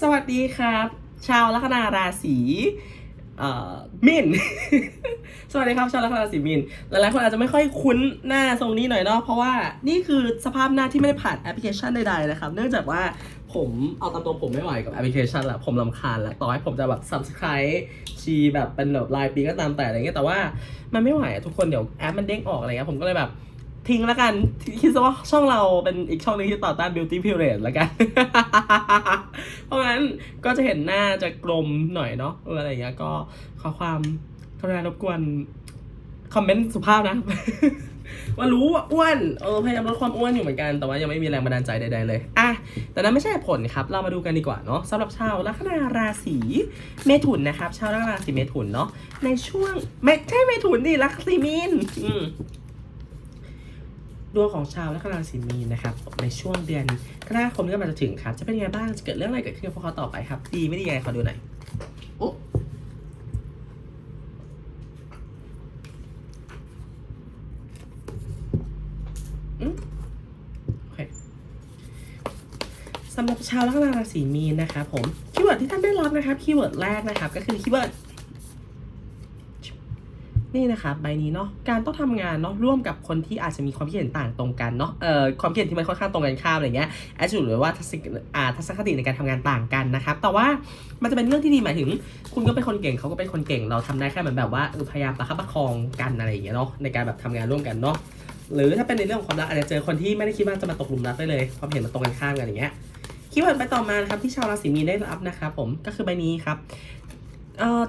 สวัสดีครับ ชาวลัคนาราศีมิน สวัสดีครับชาวลัคนาราศีมิน หลายๆคนอาจจะไม่ค่อยคุ้นหน้าทรงนี้หน่อยเนาะ เพราะว่านี่คือสภาพหน้าที่ไม่ได้ผ่านแอปพลิเคชันใดๆนะครับ เนื่องจากว่าผมเอาตามตรงผมไม่ไหวกับแอปพลิเคชันละผมลำคาญละต่อให้ผมจะแบบ subscribe ชีแบบเป็นแบบรายปีก็ตามแต่อะไรเงี้ย แต่ว่ามันไม่ไหวอะทุกคนเดี๋ยวแอปมันเด้งออกอะไรเงี้ย ผมก็เลยแบบ ทิ้งแล้วกัน คิดซะว่าช่องเราเป็นอีกช่องหนึงที่ต่อต้าน beauty period แล้วกัน เพราะงั้นก็จะเห็นหน้าจะกลมหน่อยเนาะเอออะไรอย่างเงี้ยก็ขอความกรุณารบกวนคอมเมนต์สุภาพนะ ว่ารู้ว่าอ้วนเออพยายามลดความอ้วนอยู่เหมือนกันแต่ว่ายังไม่มีแรงบันดาลใจใดๆเลยอะแต่นั้นไม่ใช่ผลครับ เรามาดูกันดีกว่าเนาะสำหรับชาวลัคนาราศีเมถุนนะครับ ชาวลัคนาราศีเมถุนเนาะในช่วงไม่ใช่เมถุนดิลัคนามีนอืม ดวงของชาวลัคนาราศีมีนนะครับในช่วงเดือนกรกฎาคมที่กำลังจะถึงครับ จะเป็นยังไงบ้าง จะเกิดเรื่องอะไรเกิดขึ้นกับพวกเขาต่อไปครับ ดีไม่ดียังไงขอดูหน่อยโอ้อืมโอเคสำหรับชาวลัคนาราศีมีนนะครับผมคีย์เวิร์ดที่ท่านได้รับนะครับคีย์เวิร์ดแรกนะครับ ก็คือคีย์เวิร์ด นี่นะครับใบนี้เนาะการต้องทำงานเนาะร่วมกับคนที่อาจจะมีความคิดเห็นต่างตรงกันเนาะเอ่อความคิดเห็นที่มันค่อนข้างตรงกันข้ามอะไรเงี้ยแอดจูหรือว่าทัศนอ่าทัศนคติในการทำงานต่างกันนะครับแต่ว่ามันจะเป็นเรื่องที่ดีหมายถึง คุณก็เป็นคนเก่งเขาก็เป็นคนเก่งเราทำได้แค่เหมือนแบบว่าพยายามประคับประคองกันอะไรอย่างเงี้ยเนาะในการแบบทำงานร่วมกันเนาะหรือถ้าเป็นในเรื่องของความรักอาจจะเจอคนที่ไม่ได้คิดว่าจะมาตกหลุมรักได้เลยความเห็นมันตรงกันข้ามกันอย่างเงี้ยคีย์เวิร์ดไปต่อมานะครับที่ชาวราศีมีนได้รับนะครับผมก็คือใบนี้ครับ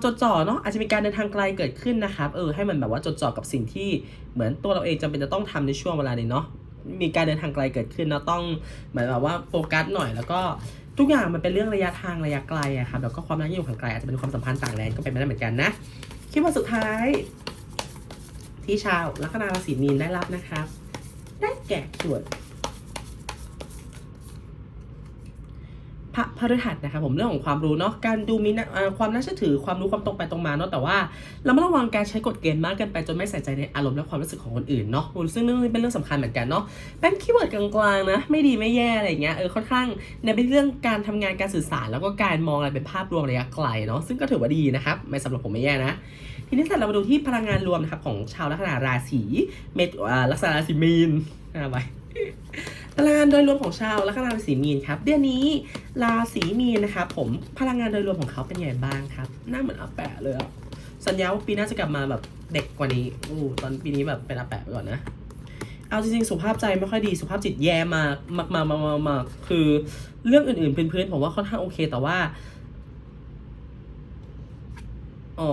จดจ่อเนาะอาจจะมีการเดินทางไกลเกิดขึ้นนะครับเออให้มันแบบว่าจดจ่อกับสิ่งที่เหมือนตัวเราเองจำเป็นจะต้องทำในช่วงเวลานี้เนาะมีการเดินทางไกลเกิดขึ้นเนาะต้องเหมือนแบบว่าโฟกัสหน่อยแล้วก็ทุกอย่างมันเป็นเรื่องระยะทางระยะไกลอะครับแล้วก็ความรักที่อยู่ห่างไกลอาจจะเป็นความสัมพันธ์ต่างแดนก็เป็นไปได้เหมือนกันนะคิดว่าสุดท้าย ที่ชาวลัคนาราศีมีนได้รับนะครับ ได้แก่ขวด ระพฤหัสนะครับผมเรื่องของความรู้เนาะการดูมีความน่าเชื่อถือความรู้ความตรงไปตรงมาเนาะแต่ว่าเราไม่ต้องระวังการใช้กฎเกณฑ์มากเกินไปจนไม่ใส่ใจในอารมณ์และความรู้สึกของคนอื่นเนาะซึ่งเรื่องนี้เป็นเรื่องสำคัญเหมือนกันเนาะเป็นคีย์เวิร์ดกลางๆนะไม่ดีไม่แย่อะไรเงี้ยเออค่อนข้างในเป็นเรื่องการทำงานการสื่อสาร แล้วก็การมองอะไรเป็นภาพรวมระยะไกลเนาะซึ่งก็ถือว่าดีนะครับไม่สำหรับผมไม่แย่นะทีนี้เสร็จเรามาดูที่พลังงานรวมนะครับของชาวลัคนาราศีเมษลัคนาราศีมีนอาไป พลังงานโดยรวมของชาวลัคนาราศีมีนครับ เดือนนี้ราศีมีนนะครับผมพลังงานโดยรวมของเขาเป็นยังไงบ้างครับหน้าเหมือนอาแปะเลยอะสัญญาว่าปีหน้าจะกลับมาแบบเด็กกว่านี้อู้ตอนปีนี้แบบเป็นอาแปะไปก่อนนะเอาจริงๆสุขภาพใจไม่ค่อยดีสุขภาพจิตแย่มากมากมากมากมากมากคือเรื่องอื่นๆพื้นๆผมว่าค่อนข้างโอเคแต่ว่าอ๋อ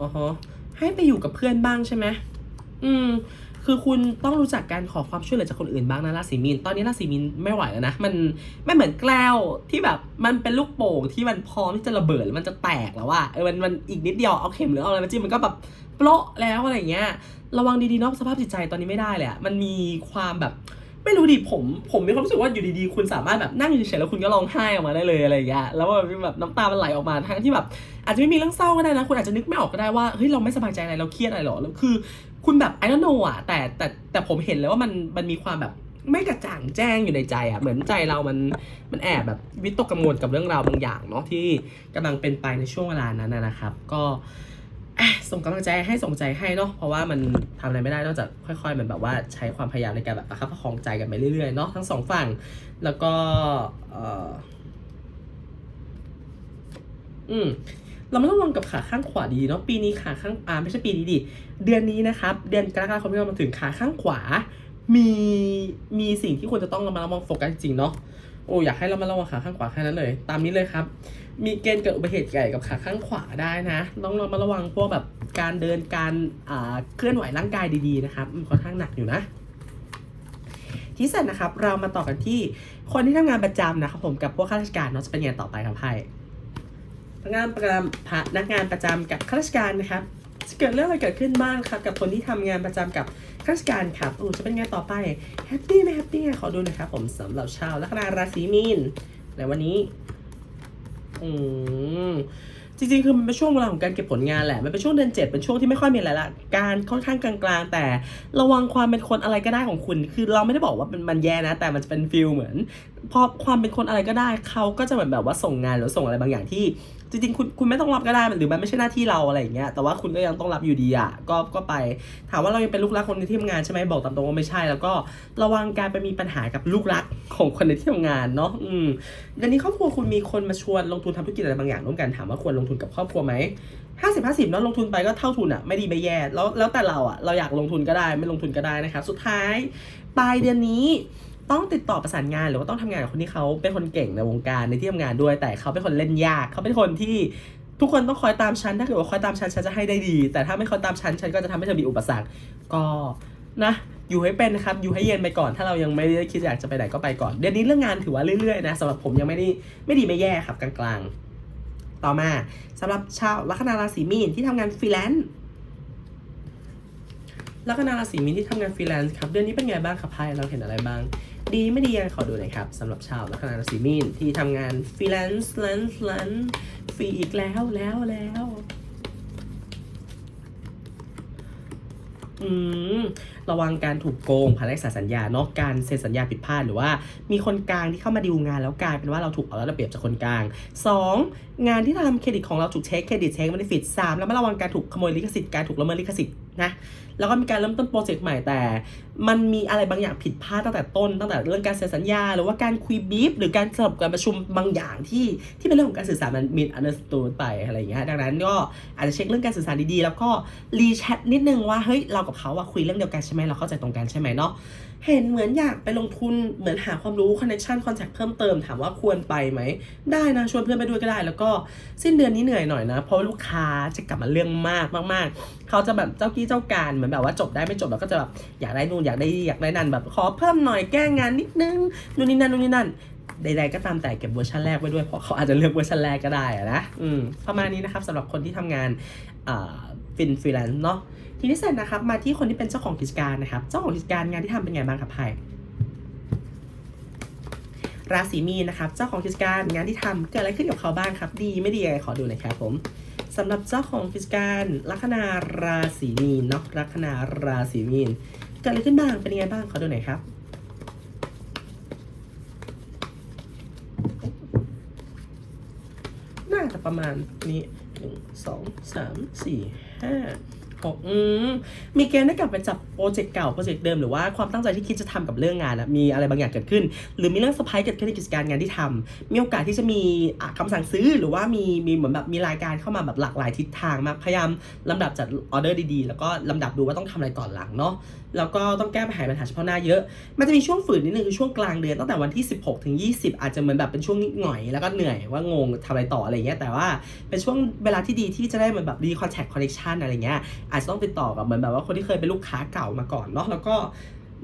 อ๋อฮะให้ไปอยู่กับเพื่อนบ้างใช่ไหมอืม คือคุณต้องรู้จักการขอความช่วยเหลือจากคนอื่นบ้างนะราศีมีน ตอนนี้ราศีมีนไม่ไหวแล้วนะ มันไม่เหมือนแกล้วที่แบบมันเป็นลูกโป่งที่มันพร้อมที่จะระเบิดแล้วมันจะแตกแล้วว่าเออมันมันอีกนิดเดียวเอาเข็มหรือเอาอะไรมาจิ้มมันก็แบบโปะแล้วอะไรเงี้ย ระวังดีๆนาะสภาพจิตใจตอนนี้ไม่ได้เลยอะมันมีความแบบไม่รู้ดิผมผมมีความรู้สึกว่าอยู่ดีๆ คุณสามารถแบบนั่งอยู่เฉยๆแล้วคุณก็ร้องไห้ออกมาได้เลยอะไรอย่างเงี้ยแล้วแบบแบบน้ำตามันไหลออกมาทั้งที่แบบ อาจจะไม่มีเรื่องเศร้าก็ได้นะ คุณอาจจะนึกไม่ออกก็ได้ว่าเฮ้ยเราไม่สบายใจอะไรเราเครียดอะไรหรอแล้วคือ คุณแบบ I don't know อะแต่แต่แต่ผมเห็นเลยว่ามันมันมีความแบบไม่กระจ่างแจ้งอยู่ในใจอะเหมือนใจเรามันมันแอบแบบวิตกกังวลกับเรื่องราวบางอย่างเนาะที่กำลังเป็นไปในช่วงเวลานั้นนะครับ ก็ส่งกำลังใจให้ส่งใจให้เนาะเพราะว่ามันทำอะไรไม่ได้นอกจากค่อยๆเหมือนแบบว่าใช้ความพยายามในการแบบประคับประคองใจกันไปเรื่อยๆเนาะทั้งสองฝั่งแล้วก็เอออืม เราไม่ต้องระวังกับขาข้างขวาดีเนาะปีนี้ขาข้างอ่าไม่ใช่ปีนี้ดิเดือนนี้นะครับเดือนกรกฎาคมที่เรามาถึงขาข้างขวา มีมีสิ่งที่ควรจะต้องเระมัดระวังโฟกัสจริงๆเนาะโอ้อยากให้เรามาระวังขาข้างขวาแค่นั้นเลย ตามนี้เลยครับ มีเกณฑ์เกิดอุบัติเหตุใหญ่กับขาข้างขวาได้นะต้องเระมัดระวังพวกแบบการเดินการอ่าเคลื่อนไหวร่างกายดีๆนะครับค่อนข้างหนักอยู่นะที่เสร็จนะครับเรามาต่อกันที่คนที่ทำงานประจำนะครับผมกับพวกข้าราชการเนาะจะเป็นยังไงต่อไปครับไพ่ พนักงานประจำพนักงานประจำกับข้าราชการนะครับจะเกิดเรื่องอะไรเกิดขึ้นบ้างครับกับคนที่ทำงานประจำกับข้าราชการครับโอ้จะเป็นไงต่อไปแฮปปี้ไหมแฮปปี้ขอดูน่อยครับผมสำหรับชาวลัคนาราศีมีนในวันนี้อืมจริงๆ คือมันเป็นช่วงเวลาของการเก็บผลงานแหละ มันเป็นช่วงเดือนเจ็ดเป็นช่วงที่ไม่ค่อยมีอะไรละ การค่อนข้างกลางๆ แต่ระวังความเป็นคนอะไรก็ได้ของคุณ คือเราไม่ได้บอกว่ามันมันแย่นะ แต่มันจะเป็นฟิลเหมือน พอความเป็นคนอะไรก็ได้เขาก็จะเหมือนแบบว่าส่งงานหรือส่งอะไรบางอย่างที่ จริงๆ คุณคุณไม่ต้องรับก็ได้มันหรือมันไม่ใช่หน้าที่เราอะไรอย่างเงี้ยแต่ว่าคุณก็ยังต้องรับอยู่ดีอะก็ก็ไป ถามว่าเรายังเป็นลูกรักคนในที่ทำงานใช่ไหมบอกตามตรงว่าไม่ใช่ แล้วก็ระวังการไปมีปัญหากับลูกรักของคนในที่ทำงานเนาะอืมเดี๋ยวนี้ครอบครัวคุณมีคนมาชวนลงทุนทำธุรกิจอะไรบางอย่างร่วมกันถามว่าควรลงทุนกับครอบครัวไหมห้าสิบห้าสิบเนาะลงทุนไปก็เท่าทุนอะไม่ดีไม่แย่แล้วแล้วแต่เราอะเราอยากลงทุนก็ได้ไม่ลงทุนก็ได้นะครับสุดท้ายปลายเดือนนี้ ต้องติดต่อประสานงานหรือว่าต้องทำงานกับคนที่เขาเป็นคนเก่งในวงการในที่ทำงานด้วย แต่เขาเป็นคนเล่นยาก เขาเป็นคนที่ทุกคนต้องคอยตามฉันถ้าเกิดว่าคอยตามฉันฉันจะให้ได้ดี แต่ถ้าไม่คอยตามฉันฉันก็จะทำให้เธอมีอุปสรรคก็นะอยู่ให้เป็นนะครับอยู่ให้เย็นไปก่อน ถ้าเรายังไม่ได้คิดอยากจะไปไหนก็ไปก่อน เดือนนี้เรื่องงานถือว่าเรื่อยๆนะสำหรับผมยังไม่ได้ไม่ดีไม่แย่ครับกลางๆ ต่อมาสำหรับชาวลัคนาราศีมีนที่ทำงานฟรีแลนซ์ลัคนาราศีมีนที่ทำงานฟรีแลนซ์ครับเดือนนี้เป็นไงบ้างครับไพ่เราเห็นอะไรบ้าง ดีไม่ดียังขอดูหน่อยครับสำหรับชาวลัคนาราศีมีนที่ทำงานฟรีแลนซ์แลนซ์แลนซ์ฟรีอีกแล้วแล้วแล้วอืมระวังการถูกโกงผ่านเอกสารสัญญาเนาะการเซ็นสัญญาผิดพลาดหรือว่า มีคนกลางที่เข้ามาดีลงานแล้วกลายเป็นว่าเราถูกเอารัดเอาเปรียบจากคนกลาง 2. งานที่ทำเครดิตของเราถูกเช็คเครดิตเช็คเบนฟิตสามแล้วมาระวังการถูกขโมยลิขสิทธิ์การถูกละเมิดลิขสิทธิ์นะแล้วก็มีการเริ่มต้นโปรเจกต์ใหม่แต่มันมีอะไรบางอย่างผิดพลาดตั้งแต่ต้นตั้งแต่เรื่องการเซ็นสัญญา หรือว่าการคุยบีฟหรือการสรุปการประชุมบางอย่างที่ที่เป็นเรื่องของการสื่อสารมันมีอันเดอร์สตูดไปอะไรอย่างเงี้ยดังนั้นก็อาจจะเช็คเรื่องการสื่อสารดีๆ แล้วก็รีแชทนิดนึงว่าเฮ้ยเรากับเขาอะคุยเรื่องเดียวกันใช่ไหมเราเข้าใจตรงกันใช่ไหมเนาะเห็นเหมือนอยากไปลงทุนเหมือนหาความรู้คอนเนคชั่นคอนแทคเพิ่มเติมถามว่าควรไปไหม ได้นะชวนเพื่อนไปด้วยก็ได้ แล้วก็สิ้นเดือนนี้เหนื่อยหน่อยนะ เพราะลูกค้าจะกลับมาเรื่องมากมากๆ เขาจะแบบเจ้ากี้เจ้าการเหมือนแบบว่าจบได้ไม่จบแล้วก็จะแบบอยากได้นู่นอยากากได้อยากได้นั่นแบบขอเพิ่มหน่อยแก้งานนิดนึงนู่นนี่นั่นนู่นนี่นั่นใดๆก็ตามแต่เก็บเวอร์ชันแรกไว้ด้วยเพราะเขาอาจจะเลือกเวอร์ชันแรกก็ได้อะนะอืมประมาณนี้นะครับสำหรับคนที่ทำงานฟินฟรีแลนซ์เนาะทีนี้เสร็จนะครับมาที่คนที่เป็นเจ้าของกิจการนะครับ เจ้าของกิจการงานที่ทำเป็นไงบ้างครับไพ่ราศีมีนนะครับ เจ้าของกิจการงานที่ทำเกิดอะไรขึ้นกับเขาบ้างครับ ดีไม่ดียังไงขอดูหน่อยครับผมสำหรับเจ้าของกิจการลัคนาราศีมีนเนาะลัคนาราศีมีน เกิดอะไรขึ้นบ้าง เป็นยังไงบ้าง ขอดูหน่อยครับ น่าจะประมาณนี้หนึ่งสองสามสี่ห้าหกอืมมีเกณฑ์ได้กลับไปจับโปรเจกต์เก่าโปรเจกต์เดิมหรือว่าความตั้งใจที่คิดจะทำกับเรื่องงานอะมีอะไรบางอย่างเกิดขึ้น หรือมีเรื่องเซอร์ไพรส์เกิดขึ้นในกิจการงานที่ทำมีโอกาสที่จะมีะคำสั่งซื้อหรือว่ามีมีเหมือนแบบมีรายการเข้ามาแบบหลากหลายทิศทางมากพยายามลำดับจัดออเดอร์ดีๆ แล้วก็ลำดับดูว่าต้องทำอะไรก่อนหลังเนาะ แล้วก็ต้องแก้ปัญหาปัญหาเฉพาะหน้าเยอะ มันจะมีช่วงฝืนนิดนึงคือช่วงกลางเดือนตั้งแต่วันที่ 16 ถึง 20 อาจจะเหมือนแบบเป็นช่วงหน่อย แล้วก็เหนื่อยว่างงทำอะไรต่ออะไรเงี้ยแต่ว่าเป็นช่วงเวลาที่ดีที่จะได้เหมือนแบบรีคอนแทคคอนเนคชันอะไรเงี้ยอาจจะต้องติดต่อกับเหมือนแบบว่าคนที่เคยเป็นลูกค้าเก่ามาก่อนเนาะแล้วก็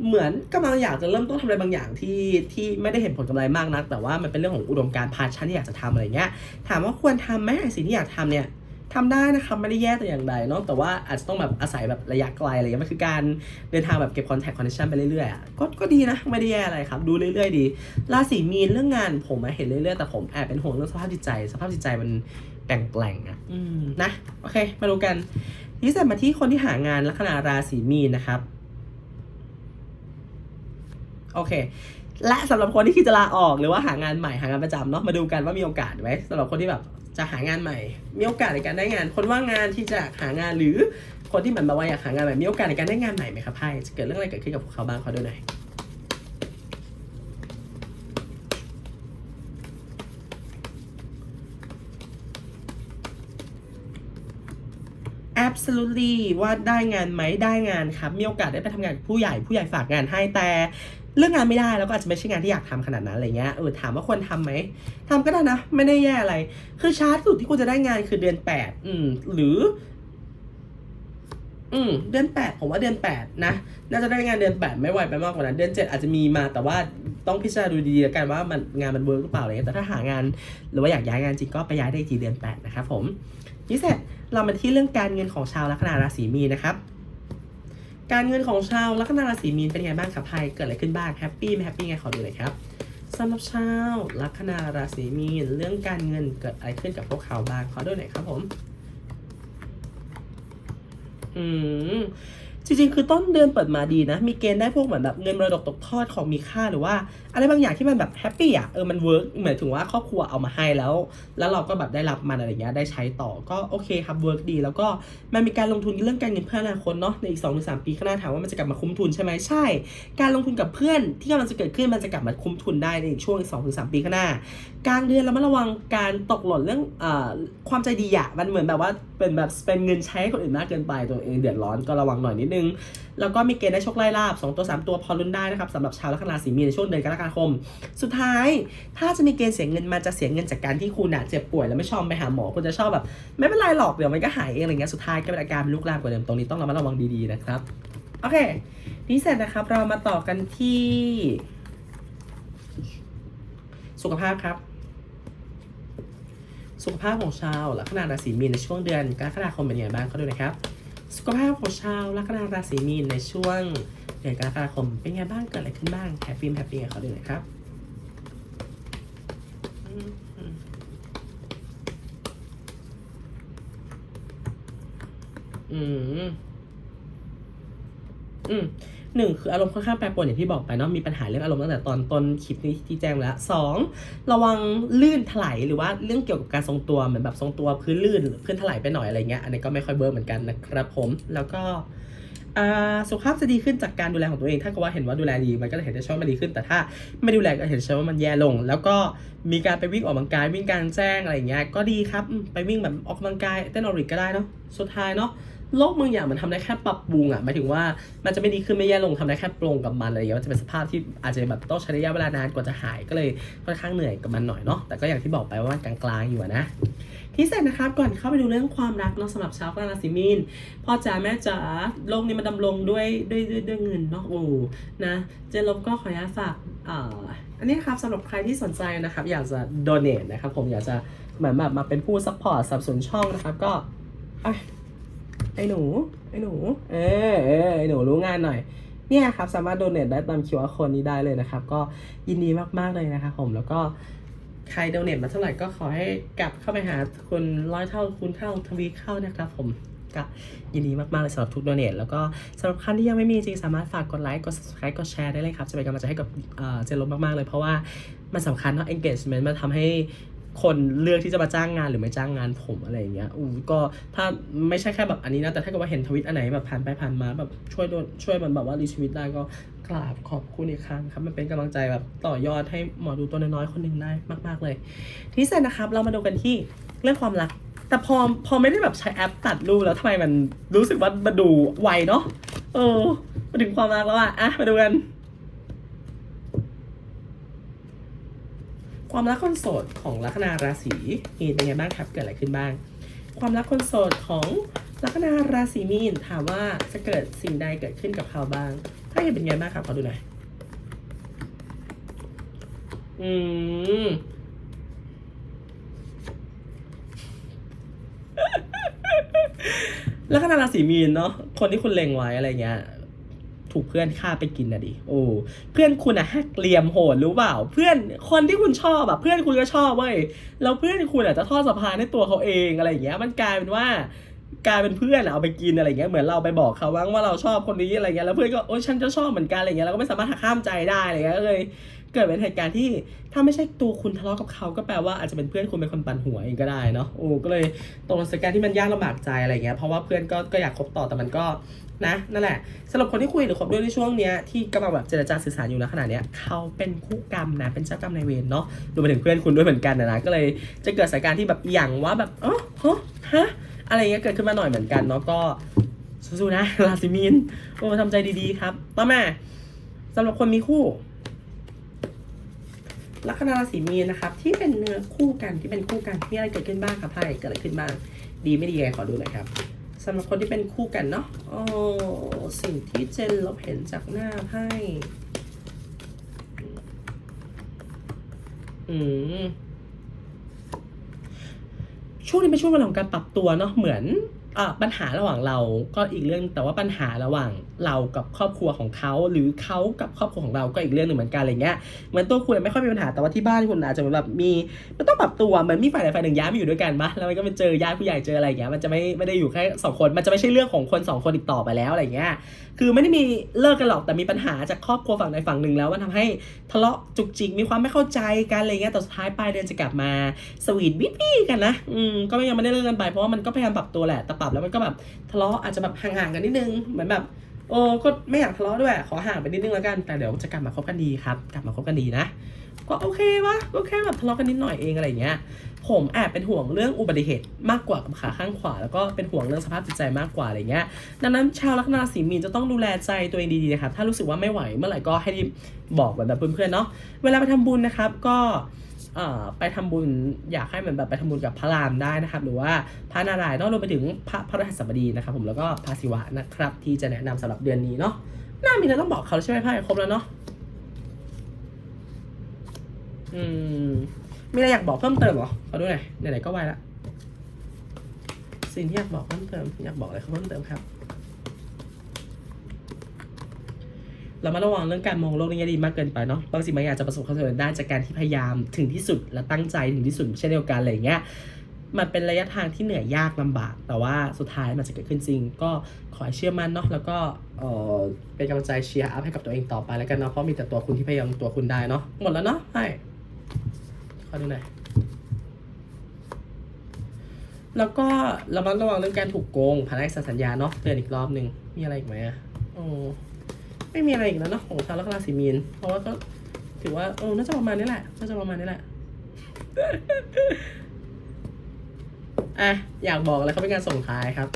เหมือนกำลังอยากจะเริ่มต้นทำอะไรบางอย่างที่ที่ไม่ได้เห็นผลกำไรมากนัก แต่ว่ามันเป็นเรื่องของอุดมการณ์พาชั่นที่อยากจะทำอะไรเงี้ยถามว่าควรทำไหมสิ่งที่อยากทำเนี่ย ทำได้นะครับไม่ได้แย่แต่อย่างใดเนาะแต่ว่าอาจจะต้องแบบอาศัยแบบระยะไกลอะไรเงี้ยมันคือการเดินทางแบบเก็บคอนแทคคอนเนคชันไปเรื่อยๆอะก็ก็ดีนะ ไม่ได้แย่อะไรครับ ดูเรื่อยๆดีราศีมีนเรื่องงานผมอะเห็นเรื่อยๆแต่ผมแอบเป็นห่วงเรื่องสภาพจิตใจ สภาพจิตใจมันแปลงๆอะอืมนะโอเค มาดูกันทีนี้เสร็จมาที่คนที่หางานลัคนาราศีมีนนะครับโอเค และสำหรับคนที่คิดจะลาออกหรือว่าหางานใหม่หางานประจำเนาะมาดูกันว่ามีโอกาสไหมสำหรับคนที่แบบจะหางานใหม่ มีโอกาสในการได้งาน คนว่างงานที่จะหางานหรือคนที่เหมือนแบบว่าอยากหางานใหม่มีโอกาสในการได้งานใหม่ไหมครับไพ่จะเกิดเรื่องอะไรเกิดขึ้นกับพวกเขาบ้างเขาดูหน่อย absolutely ว่าได้งานไหมได้งานครับ มีโอกาสได้ไปทำงานกับผู้ใหญ่ผู้ใหญ่ฝากงานให้แต่ เรื่องงานไม่ได้แล้วก็อาจจะไม่ใช่งานที่อยากทำขนาดนั้นอะไรเงี้ยเออถามว่าควรทำไหมทำก็ได้นะ ไม่ได้แย่อะไร คือชาร์จสุดที่คุณจะได้งานคือเดือนแปดอืม หรือ อืม เดือนแปดผมว่าเดือนแปดนะน่าจะได้งานเดือนแปดไม่ไหวไปมากกว่านั้น เดือนเจ็ดอาจจะมีมาแต่ว่าต้องพิจารณาดูดีๆแล้วกันว่ามันงานมันเวิร์กหรือเปล่าอะไรเงี้ยแต่ถ้าหางาน หรือว่าอยากย้ายงานจริงก็ไปย้ายได้อีกทีเดือนแปดนะครับผมนี่เสร็จเรามาที่เรื่องการเงินของชาวลัคนาราศีมีนนะครับ การเงินของชาวลัคนาราศีมีนเป็นไงบ้างครับไพ่เกิดอะไรขึ้นบ้างแฮปปี้ไม่แฮปปี้ไงขอดูหน่อยครับสำหรับชาวลัคนาราศีมีนเรื่องการเงินเกิดอะไรขึ้นกับพวกเขาบ้างขอดูหน่อยครับผมอืม จริงๆ คือต้นเดือนเปิดมาดีนะ มีเกณฑ์ได้พวกเหมือนแบบเงินมรดกตกทอดของมีค่าหรือว่า อะไรบางอย่างที่มันแบบแฮปปี้อะเออมันเวิร์กเหมือนถึงว่าครอบครัวเอามาให้แล้ว แล้วเราก็แบบได้รับมันอะไรเงี้ยได้ใช้ต่อก็โอเคครับเวิร์กดี แล้วก็มันมีการลงทุนเรื่องการเงินเพื่ออนาคตเนาะในอีก2อถึงสปีข้างหน้าถามว่ามันจะกลับมาคุ้มทุนใช่ไหมใช่ การลงทุนกับเพื่อนที่กำลังจะเกิดขึ้นมันจะกลับมาคุ้มทุนได้ในอีกช่วงอีกสองถึงสามปีข้างหน้ากลางเดือนเรามาระวังการตกหล่นเรื่องเอ่อความใจดีอะมันเหมือนแบบว่าเป็นแบบเป็นเงินใช้คนอื่นมากเกินไปตัวเองเดือดร้อนก็ระวังหน่อยนิดนึงแล้วก็มีเกณฑ์ได้โชคไล่ลาบ2ตัว 3 ตัวพอลุ้นได้นะครับสำหรับชาวลัคนาสีมีในช่วงเดือนกรกฎาคม สุดท้าย ถ้าจะมีเกณฑ์เสียเงินมาจะเสียเงินจากการที่คุณเจ็บป่วยแล้วไม่ชอบไปหาหมอคุณจะชอบแบบ ไม่เป็นไรหรอกเดี๋ยวมันก็หายเองอะไรเงี้ยสุดท้ายก็เป็นอาการลุกลามกว่าเดิมตรงนี้ต้องระมัดระวังดีๆนะครับโอเคนี่เสร็จนะครับเรามาต่อกันที่ สุขภาพครับสุขภาพของชาวลัคนาราศีมีนในช่วงเดือนกรกฎาคมเป็นยังไงบ้างก็ดูนะครับ สุขภาพของชาวลัคนาราศีมีนในช่วงเดือนกรกฎาคมเป็นไงบ้างเกิดอะไรขึ้นบ้างแฮปปี้แฮปปี้กับเขาดูหน่อยครับอืม อืมหนึ่งคืออารมณ์ค่อนข้างแปรปรวนอย่างที่บอกไปเนาะมีปัญหาเรื่องอารมณ์ตั้งแต่ตอนต้นคลิปนี้ที่แจ้งแล้วสองระวังลื่นถลายหรือว่าเรื่องเกี่ยวกับการทรงตัวเหมือนแบบทรงตัวพื้นลื่นหรือพื้นถลายไปหน่อยอะไรเงี้ยอันนี้ก็ไม่ค่อยเบิร์เหมือนกันนะครับผมแล้วก็สุขภาพจะดีขึ้นจากการดูแลของตัวเอง ถ้าก็ว่าเห็นว่าดูแลดี มันก็จะเห็นได้ชัดว่ามันดีขึ้น แต่ถ้าไม่ดูแลก็เห็นชัดว่ามันแย่ลง แล้วก็มีการไปวิ่งออกกำลังกาย วิ่งกลางแจ้งอะไรเงี้ย ก็ดีครับ ไปวิ่งแบบออกกำลังกายเต้นออริกก็ได้เนาะ สุดท้ายเนาะ โลกบางอย่างมันทำได้แค่ปรับปรุงอะหมายถึงว่ามันจะไม่ดีขึ้นไม่แย่ลงทำได้แค่ปรงกับมันอะไรอย่างเงี้ยมันจะเป็นสภาพที่อาจจะแบบต้องใช้ระยะเวลานานกว่าจะหายก็เลยค่อนข้างเหนื่อยกับมันหน่อยเนาะแต่ก็อย่างที่บอกไปว่ามันกลางๆอยู่นะที่เสร็จนะครับก่อนเข้าไปดูเรื่องความรักเนาะสำหรับชาวราศีมีนพ่อจ๋าแม่จ๋าโลกนี้มันดำรงด้วยด้วยด้วยด้วยเงินเนาะโอ้นะเจนลบก็ขออนุญาตฝากอ่าอันนี้ครับสำหรับใครที่สนใจนะครับ อยากจะ donate นะครับผมอยากจะเหมือนแบบมาเป็นผู้ซัพพอร์ตสนับสนุนช่องนะครับก็อะ ไอ้หนู ไอ้หนู เออเออไอ้หนูรู้งานหน่อย เนี่ยครับ สามารถโดเน a ได้ตาม QR โค้ดนี้ได้เลยนะครับ ก็ยินดีมากๆเลยนะครับผม แล้วก็ใครโดเน a มาเท่าไหร่ก็ขอให้กลับเข้าไปหาคุณร้อยเท่าคูณเท่าทวีเข้านะครับผมก็ยินดีมาก ๆ เลยสำหรับทุกโดเน a แล้วก็สำหรับท่านที่ยังไม่มีจริงสามารถฝากกดไลค์ กด subscribe กดแชร์ได้เลยครับ จะเป็นกำลังใจให้กับเอ่อเจลบมาก ๆ เลยเพราะว่ามันสำคัญเนาะ engagement มันทำให้ คนเลือกที่จะมาจ้างงานหรือไม่จ้างงานผมอะไรอย่างเงี้ยอู้ก็ถ้าไม่ใช่แค่แบบอันนี้นะแต่ถ้าเกิดว่าเห็นทวิตอันไหนแบบผ่านไปผ่านมาแบบช่วยโดนช่วยมันแบบว่ารีชีวิตได้ก็กราบขอบคุณอีกครั้งครับมันเป็นกำลังใจแบบต่อยอดให้หมอดูตัวน้อยๆคนหนึ่งได้มากๆเลย ที่เสร็จนะครับเรามาดูกันที่เรื่องความรัก แต่พอพอไม่ได้แบบใช้แอปตัดรูปแล้วทำไมมันรู้สึกว่ามันดูไวเนาะเออมาถึงความรักแล้วอะอะมาดูกัน ความรักคนโสดของลัคนาราศีมีนเป็นไงบ้างครับ เกิดอะไรขึ้นบ้าง ความรักคนโสดของลัคนาราศีมีนถามว่าจะเกิดสิ่งใดเกิดขึ้นกับเขาบ้าง ถ้าเห็นเป็นไงบ้างครับขอดูหน่อยอืมลัคนาราศีมีนเนาะคนที่คุณเล็งไว้อะไรเงี้ย ถูกเพื่อนฆ่าไปกินนะดิ โอ้ เพื่อนคุณอะแฮกเหลี่ยมโหดรู้เปล่า เพื่อนคนที่คุณชอบอะเพื่อนคุณก็ชอบเว้ย แล้วเพื่อนคุณอาจจะทอดสะพานให้ตัวเขาเองอะไรอย่างเงี้ย มันกลายเป็นว่ากลายเป็นเพื่อนเอาไปกินอะไรเงี้ย เหมือนเราไปบอกเขาว่าว่าเราชอบคนนี้อะไรเงี้ย แล้วเพื่อนก็โอ้ยฉันจะชอบเหมือนกันอะไรเงี้ย เราก็ไม่สามารถหักห้ามใจได้อะไรเงี้ย ก็เลย กิดเป็นเหตุการณ์ที่ถ้าไม่ใช่ตัวคุณทะเลาะกับเขาก็แปลว่าอาจจะเป็นเพื่อนคุณเป็นคนปั่นหัวเองก็ได้เนาะโอ้ก็เลยตรงสถานที่มันยากลำบากใจอะไรเงี้ยเพราะว่าเพื่อนก็ก็อยากคบต่อแต่มันก็นะนั่นแหละสำหรับคนที่คุยหรือคบด้วยในช่วงเนี้ยที่กำลังแบบเจรจาสื่อสารอยู่นะขณะเนี้ยเขาเป็นคู่กรรมนะเป็นเจ้ากรรมนายเวรเนาะรวมไปถึงเพื่อนคุณด้วยเหมือนกันนะนะก็เลยจะเกิดสถานการณ์ที่แบบอย่างว่าแบบอ๋อฮะฮะอะไรเงี้ยเกิดขึ้นมาหน่อยเหมือนกันเนาะก็สู้ๆนะราศีมีนโอ้ทำใจดีๆครับ ต่อมาสำหรับคนมีคู่ ลัคนาราศีมีนนะครับ ที่เป็นเนื้อคู่กันที่เป็นคู่กันมีอะไรเกิดขึ้นบ้างครับไพ่เกิดอะไรขึ้นบ้างดีไม่ดียังไงขอดูหน่อยครับสำหรับคนที่เป็นคู่กันเนาะโอ้สิ่งที่เจนลบเห็นจากหน้าไพ่อืมช่วงนี้เป็นช่วงเวลาของการปรับตัวเนาะเหมือน ปัญหาระหว่างเราก็อีกเรื่องแต่ว่าปัญหาระหว่างเรากับครอบครัวของเขาหรือเขากับครอบครัวของเราก็อีกเรื่องหนึ่งเหมือนกันอะไรเงี้ยเหมือนตัวคุณไม่ค่อยมีปัญหาแต่ว่าที่บ้านคุณอาจจะแบบมีมันต้องปรับตัวเหมือนมีฝ่ายใดฝ่ายหนึ่งย้ายมาอยู่ด้วยกันปะแล้วมันก็ไปเจอญาติผู้ใหญ่เจออะไรอย่างเงี้ยมันจะไม่ไม่ได้อยู่แค่สองคนมันจะไม่ใช่เรื่องของคนสองคนอีกต่อไปแล้วอะไรเงี้ยคือไม่ได้มีเลิกกันหรอกแต่มีปัญหาจากครอบครัวฝั่งใดฝั่งหนึ่งแล้วมันทำให้ทะเลาะจุกจิกมีความไม่เข้าใจกันอะไรเงี้ยแต่สุดท้ายปลายเดือนจะกลับมาสวีทวิปี้กันนะอืมก็ยังไม่ได้เลิกกันไปเพราะว่ามันก็พยายามปรับตัวแหละแต่ปรับแล้วมันก็แบบทะเลาะอาจจะแบบห่างๆกันนิดนึงเหมือนแบบโอ้ก็ไม่อยากทะเลาะด้วย ขอห่างไปนิดนึงแล้วกัน แต่เดี๋ยวจะกลับมาคบกันดีครับ กลับมาคบกันดีนะ ก็โอเควะก็แค่แบบทะเลาะกันนิดหน่อยเองอะไรเงี้ย ผมแอบเป็นห่วงเรื่องอุบัติเหตุมากกว่ากับขาข้างขวา แล้วก็เป็นห่วงเรื่องสภาพจิตใจมากกว่าอะไรเงี้ย ดังนั้นชาวลัคนาสีมีนจะต้องดูแลใจตัวเองดีๆนะครับ ถ้ารู้สึกว่าไม่ไหวเมื่อไหร่ก็ให้รีบบอกแบบเพื่อนๆเนาะ เวลาไปทำบุญนะครับก็ เอ่อไปทำบุญอยากให้เหมือนแบบไปทำบุญกับพระรามได้นะครับ หรือว่าพระนารายณ์เนอะรวมไปถึงพระพระรหัสบดีนะครับ ผมแล้วก็พระศิวะนะครับ ที่จะแนะนำสำหรับเดือนนี้เนาะน่ามีอะไรต้องบอกเขาใช่ไหมพ่ครบแล้วเนาะอืมมีอะไรอยากบอกเพิ่มเติมเหรอขอดูหน่อยไหนๆก็ไวละสิ่งที่อยากบอกเพิ่มเติมอยากบอกอะไรเพิ่มเติมครับ เรามาระวังเรื่องการมองโลกในแง่ดีมากเกินไปเนาะบางสิ่งบางอย่างจะประสบความสำเร็จได้จากการที่พยายามถึงที่สุดและตั้งใจถึงที่สุดเช่นเดียวกันอะไรอย่างเงี้ยมันเป็นระยะทางที่เหนื่อยยากลำบาก แต่ว่าสุดท้ายมันจะเกิดขึ้นจริง ก็ขอให้เชื่อมั่นเนาะแล้วก็เออเป็นกำลังใจเชียร์อัพให้กับตัวเองต่อไปแล้วกันเนาะเพราะมีแต่ตัวคุณที่พยายามตัวคุณได้เนาะหมดแล้วเนาะใช่ขอดูหน่อยแล้วก็ระมัดระวังเรื่องการถูกโกงผ่านเอกสารสัญญาเนาะเตือนอีกรอบหนึ่งมีอะไรอีกไหมอะโอ้ ไม่มีอะไรอีกแล้วเนาะของชาวลัคนาสีมีน เพราะว่าก็ถือว่าโอ้น่าจะประมาณนี้แหละน่าจะประมาณนี้แหละอะอยากบอกอะไรเขาเป็นการส่งท้ายครับ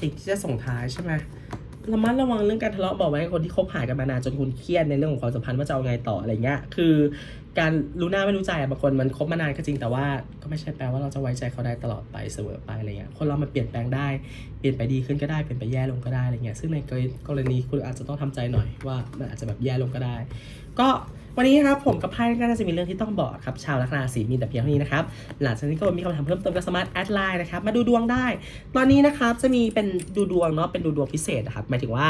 สิ่งที่จะส่งท้ายใช่ไหมระมัดระวังเรื่องการทะเลาะบอกไว้กับคนที่คบหากันมานานจนคุณเครียดในเรื่องของความสัมพันธ์ว่าจะเอาไงต่ออะไรเงี้ย คือ การรู้หน้าไม่รู้ใจอะบางคนมันคบมานานก็จริงแต่ว่าก็ไม่ใช่แปลว่าเราจะไว้ใจเขาได้ตลอดไปเสมอไปอะไรเงี้ยคนเรามันเปลี่ยนแปลงได้เปลี่ยนไปดีขึ้นก็ได้เปลี่ยนไปแย่ลงก็ได้อะไรเงี้ยซึ่งในกรณีคุณอาจจะต้องทำใจหน่อยว่ามันอาจจะแบบแย่ลงก็ได้ ก็ วันนี้นะครับผมกับไพ่ก็น่าจะมีเรื่องที่ต้องบอกครับชาวลัคนาสีมีแต่เพียงเท่านี้นะครับหลังจากนี้ก็มีคำถามเพิ่มเติมก็สามารถแอดไลน์นะครับมาดูดวงได้ ตอนนี้นะครับจะมีเป็นดูดวงเนาะเป็นดูดวงพิเศษนะครับหมายถึงว่า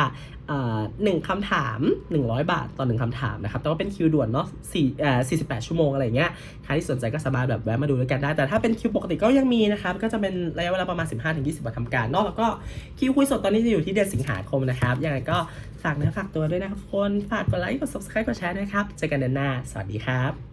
หนึ่งคำถาม 100 บาทต่อหนึ่งคำถามนะครับแต่ว่าเป็นคิวด่วนเนาะสี่เอ่อ48ชั่วโมงอะไรเงี้ยใครที่สนใจก็สามารถแบบแวะมาดูด้วยกันได้แต่ถ้าเป็นคิวปกติก็ยังมีนะครับก็จะเป็นระยะเวลาประมาณ 15-20 วันทำการเนาะแล้วก็คิวคุยสดตอนนี้จะอยู่ที่เดือนสิงหาคมนะครับยังไงก็ ฝากเนื้อฝากตัวด้วยนะครับทุกคน ฝากกดไลค์ กด subscribe กดแชร์นะครับ เจอกันเดือนหน้า สวัสดีครับ